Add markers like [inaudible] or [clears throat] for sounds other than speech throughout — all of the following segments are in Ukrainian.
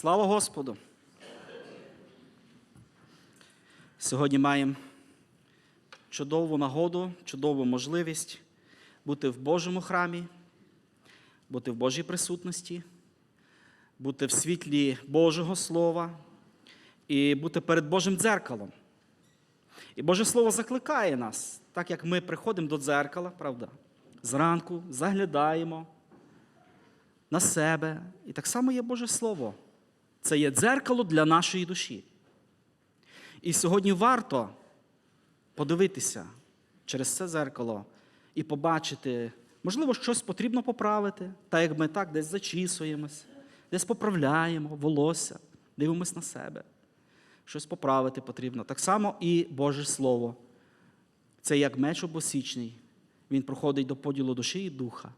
Слава Господу! Сьогодні маємо чудову нагоду, чудову можливість бути в Божому храмі, бути в Божій присутності, бути в світлі Божого Слова і бути перед Божим дзеркалом. І Боже Слово закликає нас, так як ми приходимо до дзеркала, правда, зранку заглядаємо на себе. І так само є Боже Слово. Це є дзеркало для нашої душі. І сьогодні варто подивитися через це дзеркало і побачити, можливо, щось потрібно поправити, так як ми так десь зачісуємось, десь поправляємо волосся, дивимось на себе. Щось поправити потрібно. Так само і Боже Слово. Це як меч обосічний. Він проходить до поділу душі і духа.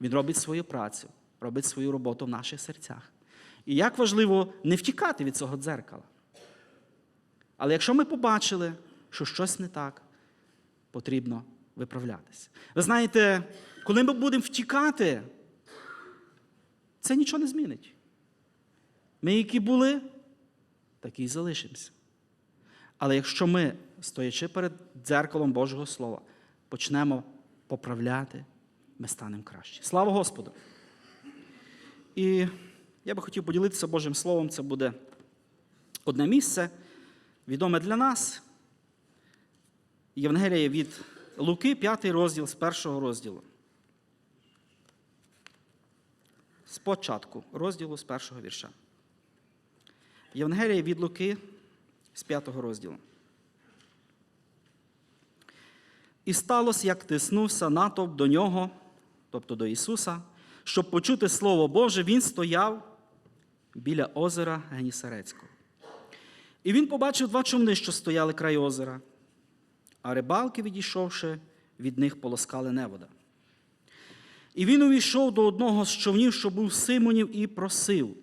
Він робить свою працю, робить свою роботу в наших серцях. І як важливо не втікати від цього дзеркала. Але якщо ми побачили, що щось не так, потрібно виправлятися. Ви знаєте, коли ми будемо втікати, це нічого не змінить. Ми, які були, такі й залишимося. Але якщо ми, стоячи перед дзеркалом Божого Слова, почнемо поправляти, ми станемо краще. Слава Господу! І я би хотів поділитися Божим Словом. Це буде одне місце, відоме для нас. Євангелія від Луки, 5 розділ з першого розділу. Спочатку розділу з першого вірша. Євангелія від Луки з 5 розділу. І сталося, як тиснувся натовп до нього, тобто до Ісуса, щоб почути Слово Боже, Він стояв біля озера Генісарецького. І він побачив два човни, що стояли край озера, а рибалки, відійшовши, від них полоскали невода. І він увійшов до одного з човнів, що був Симонів, і просив,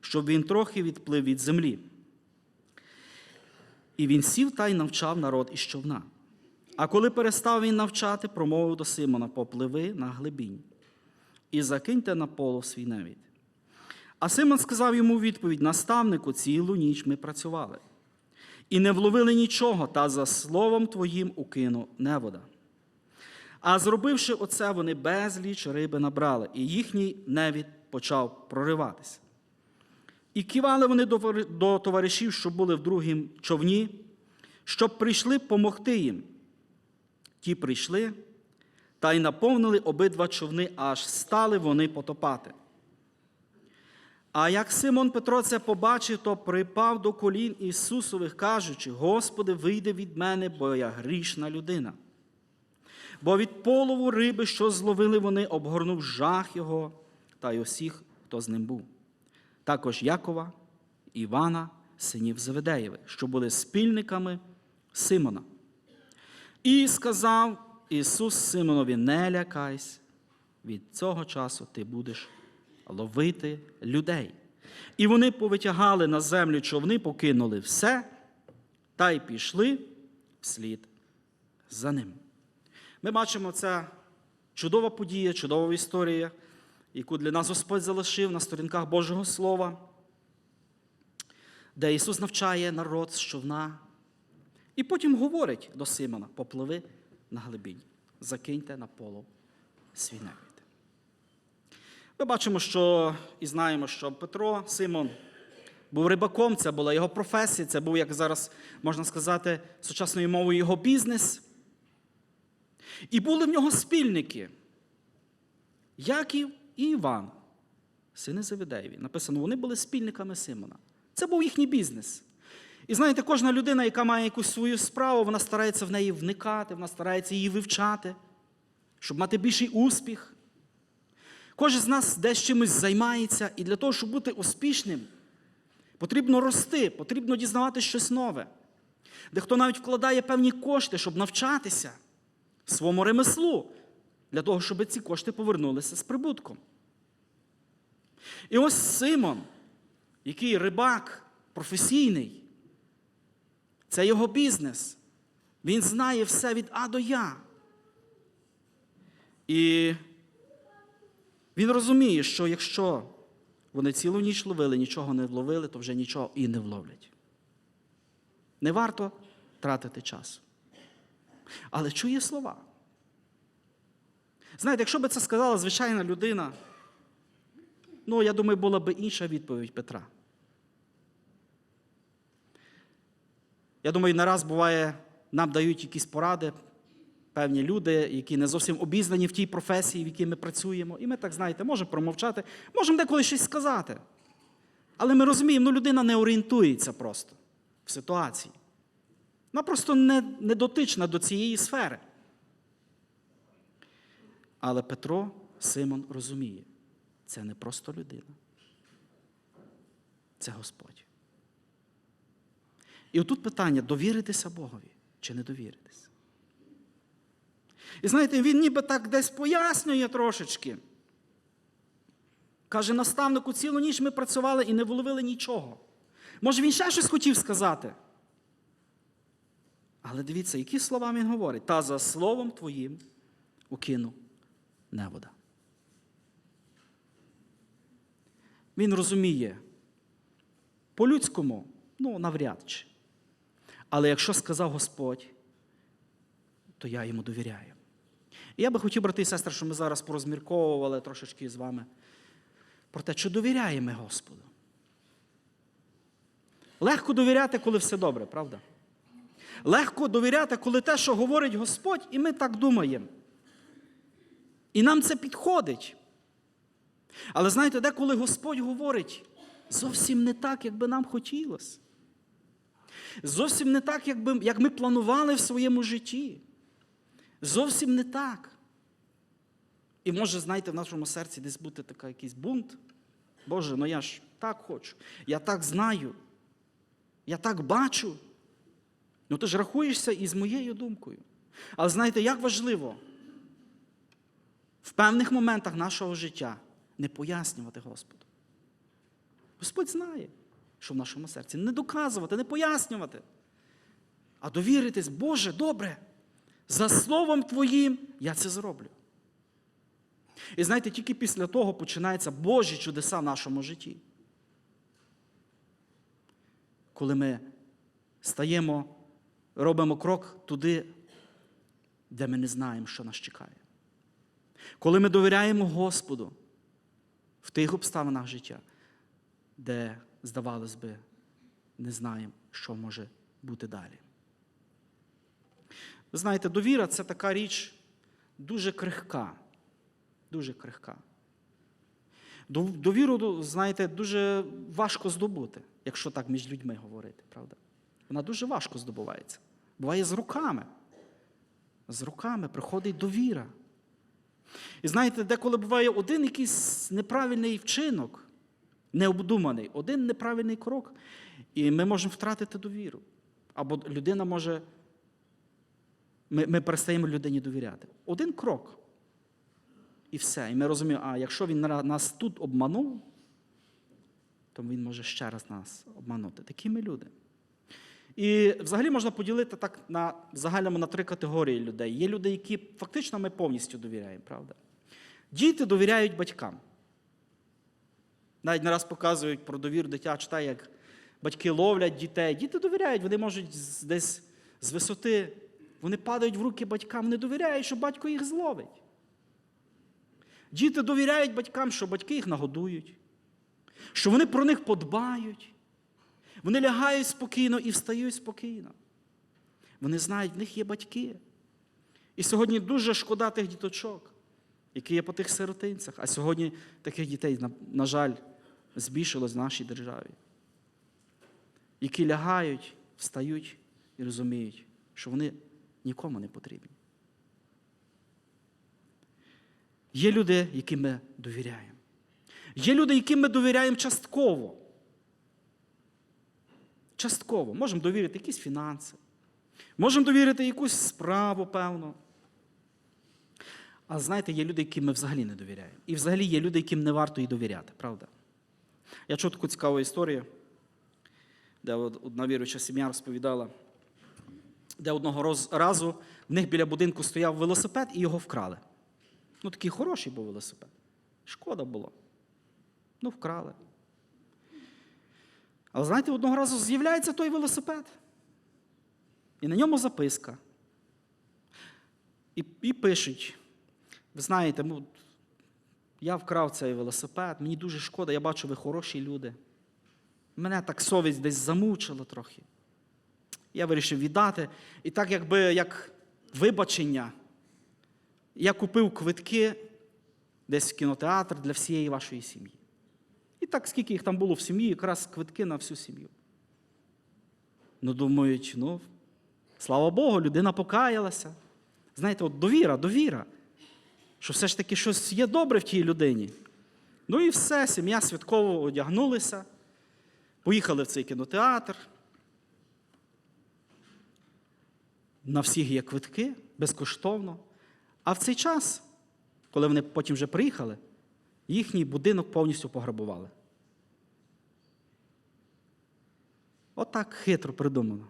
щоб він трохи відплив від землі. І він сів та й навчав народ із човна. А коли перестав він навчати, промовив до Симона: попливи на глибінь і закиньте на поло свій невід. А Симон сказав йому відповідь: наставнику, цілу ніч ми працювали. І не вловили нічого, та за словом твоїм укину невода. А зробивши оце, вони безліч риби набрали, і їхній невід почав прориватися. І кивали вони до товаришів, що були в другім човні, щоб прийшли помогти їм. Ті прийшли та й наповнили обидва човни, аж стали вони потопати. А як Симон Петро це побачив, то припав до колін Ісусових, кажучи: Господи, вийди від мене, бо я грішна людина. Бо від полову риби, що зловили вони, обгорнув жах його та й усіх, хто з ним був. Також Якова, Івана, синів Заведеєвих, що були спільниками Симона. І сказав Ісус Симонові: не лякайся, від цього часу ти будеш ловити людей. І вони повитягали на землю човни, покинули все та й пішли вслід за ним. Ми бачимо це чудова подія, чудова історія, яку для нас Господь залишив на сторінках Божого Слова, де Ісус навчає народ з човна. І потім говорить до Симона: попливи на глибінь, закиньте на поло свій. Ми бачимо, що і знаємо, що Петро Симон був рибаком, це була його професія, це був, як зараз можна сказати, сучасною мовою його бізнес. І були в нього спільники Яків і Іван, сини Завідеєві. Написано, вони були спільниками Симона. Це був їхній бізнес. І знаєте, кожна людина, яка має якусь свою справу, вона старається в неї вникати, вона старається її вивчати, щоб мати більший успіх. Кожен з нас десь чимось займається, і для того, щоб бути успішним, потрібно рости, потрібно дізнавати щось нове. Дехто навіть вкладає певні кошти, щоб навчатися своєму ремеслу, для того, щоб ці кошти повернулися з прибутком. І ось Симон, який рибак професійний, це його бізнес. Він знає все від А до Я. І він розуміє, що якщо вони цілу ніч ловили, нічого не вловили, то вже нічого і не вловлять. Не варто тратити час. Але чує слова. Знаєте, якщо б це сказала звичайна людина, ну, я думаю, була б інша відповідь Петра. Я думаю, не раз буває, нам дають якісь поради, певні люди, які не зовсім обізнані в тій професії, в якій ми працюємо. І ми так, знаєте, можемо промовчати, можемо деколи щось сказати. Але ми розуміємо, ну людина не орієнтується просто в ситуації. Вона просто не, не дотична до цієї сфери. Але Петро Симон розуміє, це не просто людина. Це Господь. І отут питання: довіритися Богові чи не довіритися? І знаєте, він ніби так десь пояснює трошечки. Каже, наставнику, цілу ніч ми працювали і не вловили нічого. Може, він ще щось хотів сказати? Але дивіться, які слова він говорить? Та за словом твоїм укину невода. Він розуміє, по-людському, ну, навряд чи. Але якщо сказав Господь, то я йому довіряю. І я би хотів, брати і сестри, щоб ми зараз порозмірковували трошечки з вами про те, чи довіряємо Господу. Легко довіряти, коли все добре, правда? Легко довіряти, коли те, що говорить Господь, і ми так думаємо. І нам це підходить. Але знаєте, деколи Господь говорить зовсім не так, як би нам хотілося. Зовсім не так, як, би, як ми планували в своєму житті. Зовсім не так. І може, знаєте, в нашому серці десь бути такий якийсь бунт. Боже, ну я ж так хочу, я так знаю, я так бачу. Ну ти ж рахуєшся із моєю думкою. Але знаєте, як важливо в певних моментах нашого життя не пояснювати Господу. Господь знає, що в нашому серці. Не доказувати, не пояснювати, а довіритись, Боже, добре, за словом Твоїм я це зроблю. І знаєте, тільки після того починаються Божі чудеса в нашому житті. Коли ми стаємо, робимо крок туди, де ми не знаємо, що нас чекає. Коли ми довіряємо Господу в тих обставинах життя, де, здавалось би, не знаємо, що може бути далі. Ви знаєте, довіра це така річ дуже крихка. Дуже крихка. Довіру, знаєте, дуже важко здобути, якщо так між людьми говорити, правда? Вона дуже важко здобувається. Буває з руками. З руками приходить довіра. І знаєте, деколи буває один якийсь неправильний вчинок, необдуманий, один неправильний крок, і ми можемо втратити довіру. Або людина може. Ми ми перестаємо людині довіряти. Один крок. І все. І ми розуміємо, а якщо він нас тут обманув, то він може ще раз нас обманути. Такі ми люди. І взагалі можна поділити так на загальному на три категорії людей. Є люди, які фактично ми повністю довіряємо, правда? Діти довіряють батькам. Навіть не раз показують про довіру дитя, читає, як батьки ловлять дітей. Діти довіряють, вони можуть десь з висоти, вони падають в руки батькам, не довіряють, що батько їх зловить. Діти довіряють батькам, що батьки їх нагодують, що вони про них подбають. Вони лягають спокійно і встають спокійно. Вони знають, в них є батьки. І сьогодні дуже шкода тих діточок, які є по тих сиротинцях. А сьогодні таких дітей, на, жаль, збільшилось в нашій державі, які лягають, встають і розуміють, що вони нікому не потрібні. Є люди, яким ми довіряємо. Є люди, яким ми довіряємо частково. Частково. Можемо довірити якісь фінанси, можемо довірити якусь справу, певно. А знаєте, є люди, яким ми взагалі не довіряємо. І взагалі є люди, яким не варто і довіряти, правда? Я чув таку цікаву історію, де одна віруюча сім'я розповідала, де одного разу в них біля будинку стояв велосипед і його вкрали. Ну, такий хороший був велосипед. Шкода було. Ну, вкрали. Але знаєте, одного разу з'являється той велосипед. І на ньому записка. І, і пишуть: ви знаєте, ну, я вкрав цей велосипед, мені дуже шкода, я бачу, ви хороші люди. Мене так совість десь замучила трохи. Я вирішив віддати. І так, якби як вибачення, я купив квитки десь в кінотеатр для всієї вашої сім'ї. І так, скільки їх там було в сім'ї, якраз квитки на всю сім'ю. Ну, думають, ну, слава Богу, людина покаялася. Знаєте, от довіра, довіра, що все ж таки щось є добре в тій людині. Ну і все, сім'я святково одягнулися, поїхали в цей кінотеатр. На всіх є квитки безкоштовно. А в цей час, коли вони потім вже приїхали, їхній будинок повністю пограбували. Отак хитро придумано.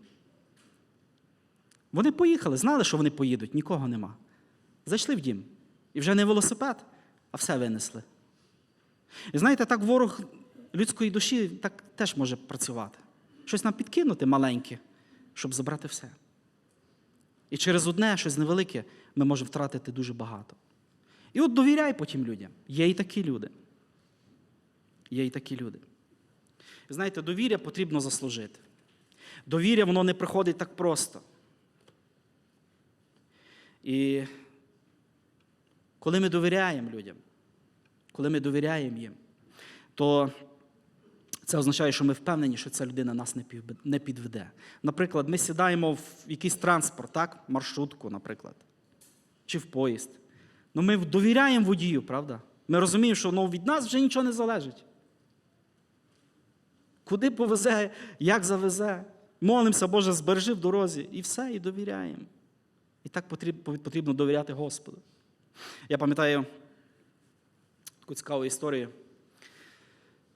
Вони поїхали, знали, що вони поїдуть, нікого нема. Зайшли в дім. І вже не велосипед, а все винесли. І знаєте, так ворог людської душі так теж може працювати. Щось нам підкинути маленьке, щоб забрати все. І через одне щось невелике ми можемо втратити дуже багато. І от довіряй потім людям. Є і такі люди. Є і такі люди. Знаєте, довір'я потрібно заслужити. Довір'я воно не приходить так просто. І коли ми довіряємо людям, коли ми довіряємо їм, то це означає, що ми впевнені, що ця людина нас не підведе. Наприклад, ми сідаємо в якийсь транспорт, так? маршрутку, наприклад, чи в поїзд. Ну ми довіряємо водію, правда? Ми розуміємо, що ну, від нас вже нічого не залежить. Куди повезе, як завезе. Молимося, Боже, збережи в дорозі. І все, і довіряємо. І так потрібно, довіряти Господу. Я пам'ятаю таку цікаву історію,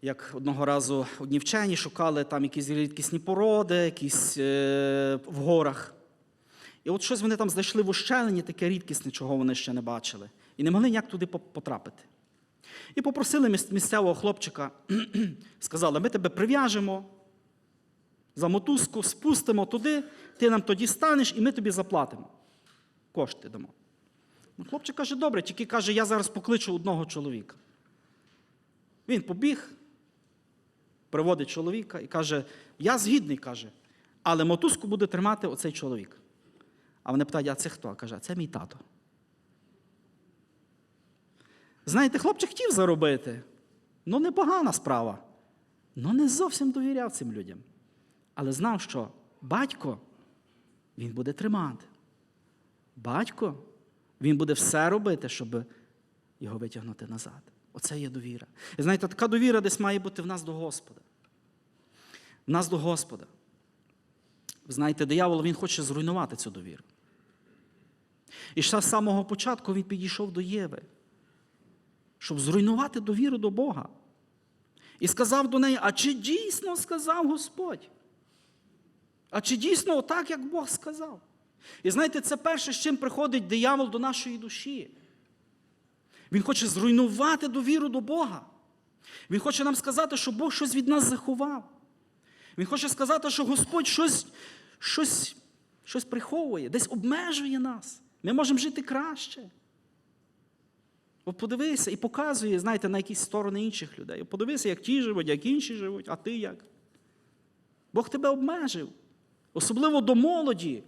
як одного разу одні вчені шукали там якісь рідкісні породи, якісь е, в горах. І от щось вони там знайшли в ущелині, таке рідкісне, чого вони ще не бачили. І не могли ніяк туди потрапити. І попросили місцевого хлопчика, [clears throat] сказали, ми тебе прив'яжемо за мотузку, спустимо туди, ти нам тоді станеш, і ми тобі заплатимо. Кошти дамо. Ну, хлопчик каже, добре, тільки каже, я зараз покличу одного чоловіка. Він побіг, приводить чоловіка і каже, я згідний, каже, але мотузку буде тримати оцей чоловік. А вони питають, а це хто? Каже, «А це мій тато. Знаєте, хлопчик хотів заробити. Ну, непогана справа. Ну, не зовсім довіряв цим людям. Але знав, що батько він буде тримати. Батько, він буде все робити, щоб його витягнути назад. Оце є довіра. І знаєте, така довіра десь має бути в нас до Господа. В нас до Господа. Ви знаєте, диявол він хоче зруйнувати цю довіру. І ще з самого початку він підійшов до Єви, щоб зруйнувати довіру до Бога. І сказав до неї: а чи дійсно сказав Господь? А чи дійсно отак, як Бог сказав? І знаєте, це перше, з чим приходить диявол до нашої душі. Він хоче зруйнувати довіру до Бога. Він хоче нам сказати, що Бог щось від нас заховав. Він хоче сказати, що Господь щось, щось, щось приховує, десь обмежує нас. Ми можемо жити краще. От подивися і показує, знаєте, на якісь сторони інших людей. От подивися, як ті живуть, як інші живуть, а ти як. Бог тебе обмежив. Особливо до молоді.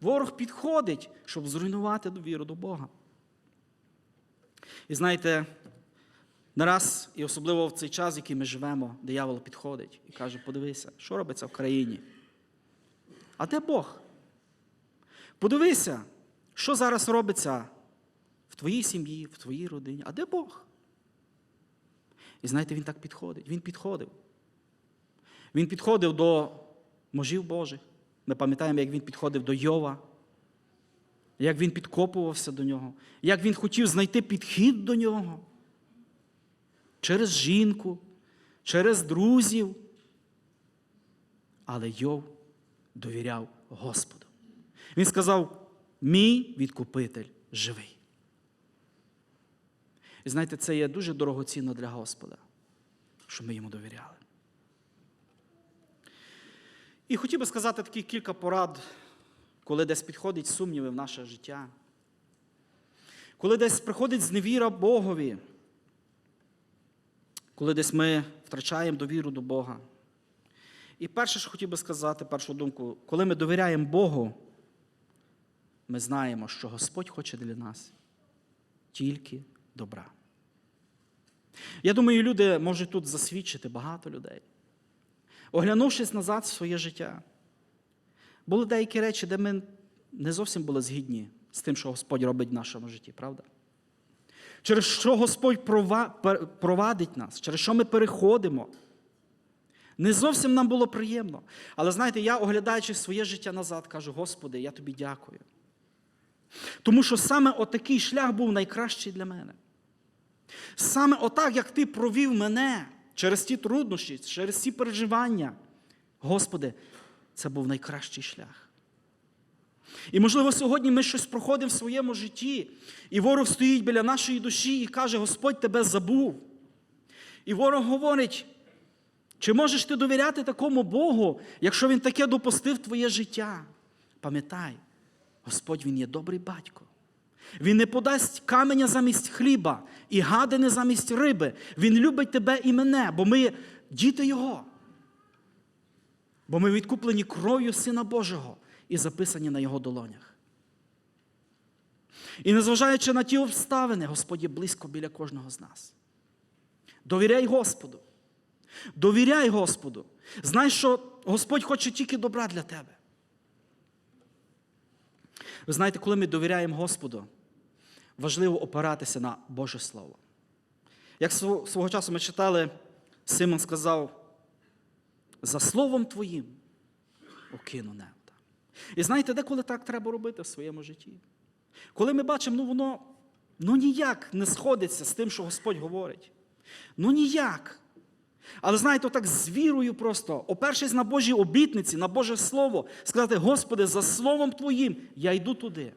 Ворог підходить, щоб зруйнувати довіру до Бога. І знаєте, не раз, і особливо в цей час, в який ми живемо, диявол підходить і каже: подивися, що робиться в країні. А де Бог? Подивися, що зараз робиться в твоїй сім'ї, в твоїй родині. А де Бог? І знаєте, він так підходить. Він підходив. Він підходив до можів Божих. Ми пам'ятаємо, як він підходив до Йова, як він підкопувався до нього, як він хотів знайти підхід до нього через жінку, через друзів. Але Йов довіряв Господу. Він сказав: мій відкупитель живий. І знаєте, це є дуже дорогоцінно для Господа, що ми йому довіряли. І хотів би сказати такі кілька порад, коли десь підходять сумніви в наше життя, коли десь приходить зневіра Богові, коли десь ми втрачаємо довіру до Бога. І перше, що хотів би сказати, першу думку, коли ми довіряємо Богу, ми знаємо, що Господь хоче для нас тільки добра. Я думаю, люди можуть тут засвідчити багато людей. Оглянувшись назад в своє життя, були деякі речі, де ми не зовсім були згідні з тим, що Господь робить в нашому житті, правда? Через що Господь провадить нас, через що ми переходимо. Не зовсім нам було приємно. Але знаєте, я, оглядаючи своє життя назад, кажу: Господи, я тобі дякую. Тому що саме отакий шлях був найкращий для мене. Саме отак, як ти провів мене через ті труднощі, через ці переживання, Господи, це був найкращий шлях. І, можливо, сьогодні ми щось проходимо в своєму житті, і ворог стоїть біля нашої душі і каже: Господь тебе забув. І ворог говорить, чи можеш ти довіряти такому Богу, якщо Він таке допустив твоє життя? Пам'ятай, Господь Він є добрий батько. Він не подасть каменя замість хліба і гадини замість риби. Він любить тебе і мене, бо ми діти Його. Бо ми відкуплені кров'ю Сина Божого і записані на Його долонях. І незважаючи на ті обставини, Господь є близько біля кожного з нас. Довіряй Господу. Довіряй Господу. Знай, що Господь хоче тільки добра для тебе. Ви знаєте, коли ми довіряємо Господу, важливо опиратися на Боже Слово. Як свого часу ми читали, Симон сказав, за словом Твоїм окину небо. І знаєте, деколи так треба робити в своєму житті? Коли ми бачимо, ну воно ну ніяк не сходиться з тим, що Господь говорить. Ну ніяк. Але знаєте, так з вірою просто, опершись на Божі обітниці, на Боже Слово, сказати, Господи, за Словом Твоїм я йду туди.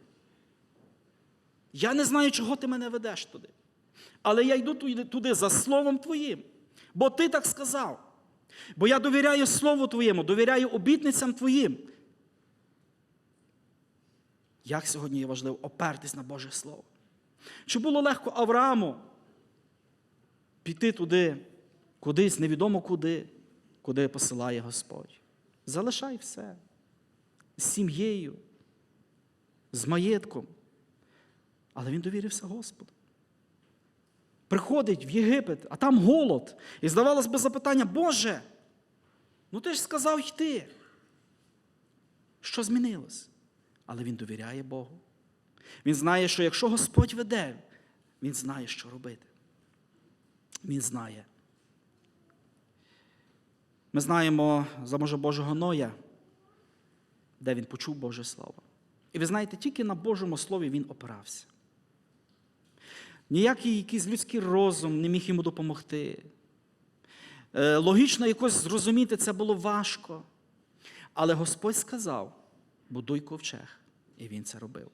Я не знаю, чого ти мене ведеш туди. Але я йду туди за Словом Твоїм. Бо Ти так сказав. Бо я довіряю Слову Твоєму, довіряю обітницям Твоїм. Як сьогодні є важливо опертись на Боже Слово? Чи було легко Аврааму піти туди, кудись, невідомо куди, куди посилає Господь? Залишай все з сім'єю, з маєтком. Але він довірився Господу. Приходить в Єгипет, а там голод. І здавалось би запитання, Боже, ну ти ж сказав йти. Що змінилось? Але він довіряє Богу. Він знає, що якщо Господь веде, він знає, що робити. Він знає. Ми знаємо за може Божого Ноя, де він почув Боже Слово. І ви знаєте, тільки на Божому Слові він опирався. Ніякий якийсь людський розум не міг йому допомогти. Е, Логічно якось зрозуміти це було важко. Але Господь сказав: будуй ковчег. І він це робив.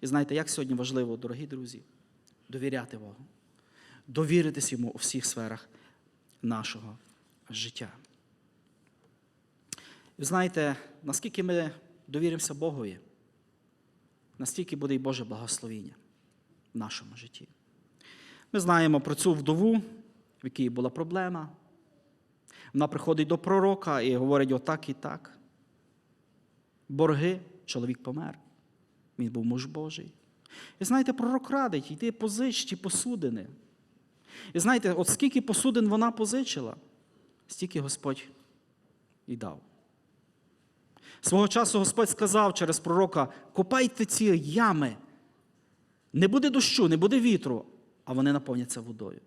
І знаєте, як сьогодні важливо, дорогі друзі, довіряти Богу, довіритись йому у всіх сферах нашого життя. І знаєте, наскільки ми довіримося Богові, настільки буде і Боже благословіння в нашому житті. Ми знаємо про цю вдову, в якій була проблема. Вона приходить до пророка і говорить отак і так. Борги, чоловік помер. Він був муж Божий. І знаєте, пророк радить йти позич ті посудини. І знаєте, от скільки посудин вона позичила, стільки Господь і дав. Свого часу Господь сказав через пророка: копайте ці ями. Не буде дощу, не буде вітру, а вони наповняться водою.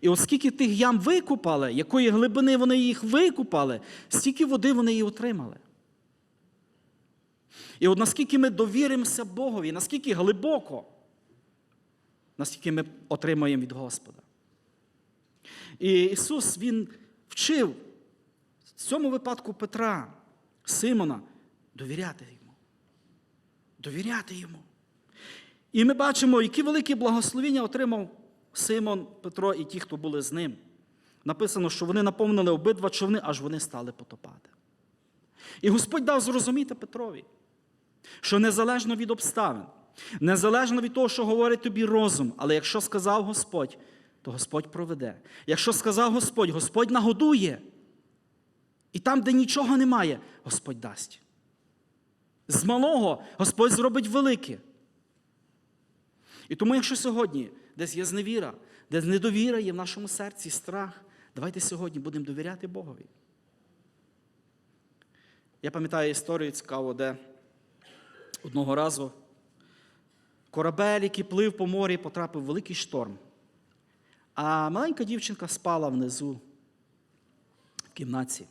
І оскільки тих ям викупали, якої глибини вони їх викупали, стільки води вони і отримали. І от наскільки ми довіримося Богові, наскільки глибоко, наскільки ми отримаємо від Господа. І Ісус Він вчив в цьому випадку Петра, Симона, довіряти йому. Довіряти йому. І ми бачимо, які великі благословіння отримав Симон, Петро і ті, хто були з ним. Написано, що вони наповнили обидва човни, аж вони стали потопати. І Господь дав зрозуміти Петрові, що незалежно від обставин, незалежно від того, що говорить тобі розум, але якщо сказав Господь, то Господь проведе. Якщо сказав Господь, Господь нагодує. І там, де нічого немає, Господь дасть. З малого Господь зробить велике. І тому, якщо сьогодні десь є зневіра, десь недовіра є в нашому серці, страх, давайте сьогодні будемо довіряти Богові. Я пам'ятаю історію цікаву, де одного разу корабель, який плив по морі, потрапив в великий шторм. А маленька дівчинка спала внизу в кімнаті,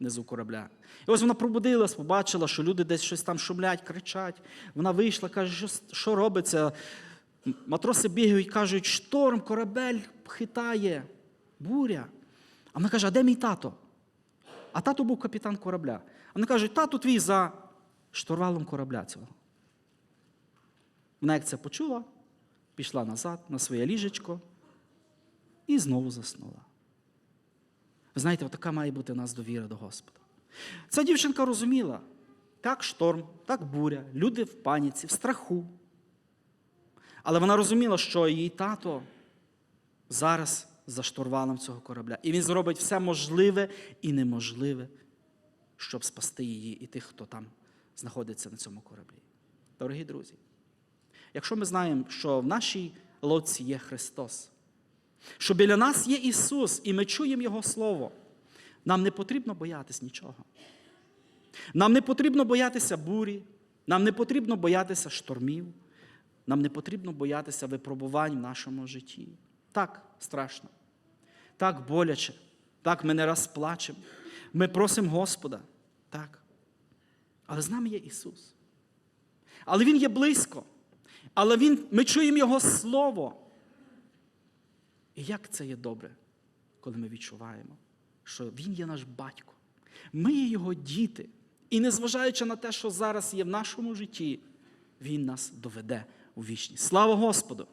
внизу корабля. І ось вона пробудилась, побачила, що люди десь щось там шумлять, кричать. Вона вийшла, каже, що, що робиться. Матроси бігають, кажуть, шторм, корабель хитає, буря. А вона каже, а де мій тато? А тато був капітан корабля. А вони кажуть, тато твій за штурвалом корабля цього. Вона як це почула, пішла назад на своє ліжечко і знову заснула. Знаєте, така має бути у нас довіра до Господа. Ця дівчинка розуміла, так шторм, так буря, люди в паніці, в страху. Але вона розуміла, що її тато зараз за штурвалом цього корабля. І він зробить все можливе і неможливе, щоб спасти її і тих, хто там знаходиться на цьому кораблі. Дорогі друзі, якщо ми знаємо, що в нашій лодці є Христос, що біля нас є Ісус, і ми чуємо Його Слово, нам не потрібно боятись нічого. Нам не потрібно боятися бурі, нам не потрібно боятися штормів, нам не потрібно боятися випробувань в нашому житті. Так, страшно, так боляче, так ми не раз плачемо. Ми просимо Господа, так. Але з нами є Ісус. Але Він є близько. Але він, ми чуємо Його Слово. І як це є добре, коли ми відчуваємо, що Він є наш батько. Ми є Його діти. І незважаючи на те, що зараз є в нашому житті, Він нас доведе у вічність. Слава Господу!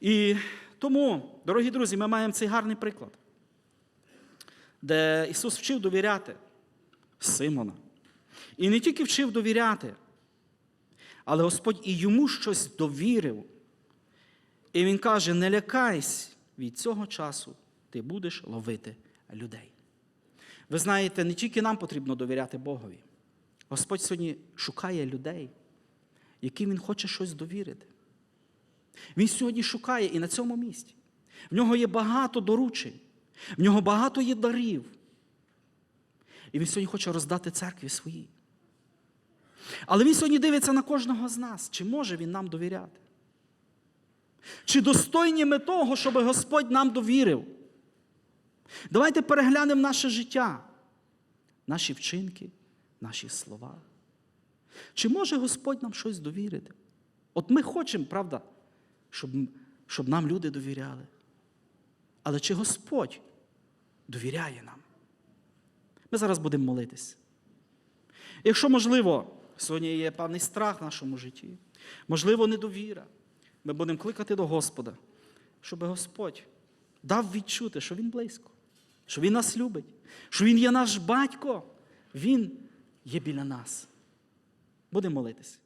І тому, дорогі друзі, ми маємо цей гарний приклад, де Ісус вчив довіряти Симона. І не тільки вчив довіряти, але Господь і йому щось довірив. І Він каже: не лякайся, від цього часу ти будеш ловити людей. Ви знаєте, не тільки нам потрібно довіряти Богові. Господь сьогодні шукає людей, яким Він хоче щось довірити. Він сьогодні шукає і на цьому місці. В нього є багато доручень, в нього багато є дарів. І він сьогодні хоче роздати церкві своїй. Але він сьогодні дивиться на кожного з нас, чи може він нам довіряти? Чи достойні ми того, щоб Господь нам довірив? Давайте переглянемо наше життя, наші вчинки, наші слова. Чи може Господь нам щось довірити? От ми хочемо, правда, щоб, щоб нам люди довіряли. Але чи Господь довіряє нам? Ми зараз будемо молитись. Якщо, можливо, сьогодні є певний страх в нашому житті, можливо, недовіра, ми будемо кликати до Господа, щоб Господь дав відчути, що Він близько, що Він нас любить, що Він є наш батько, Він є біля нас. Будемо молитись.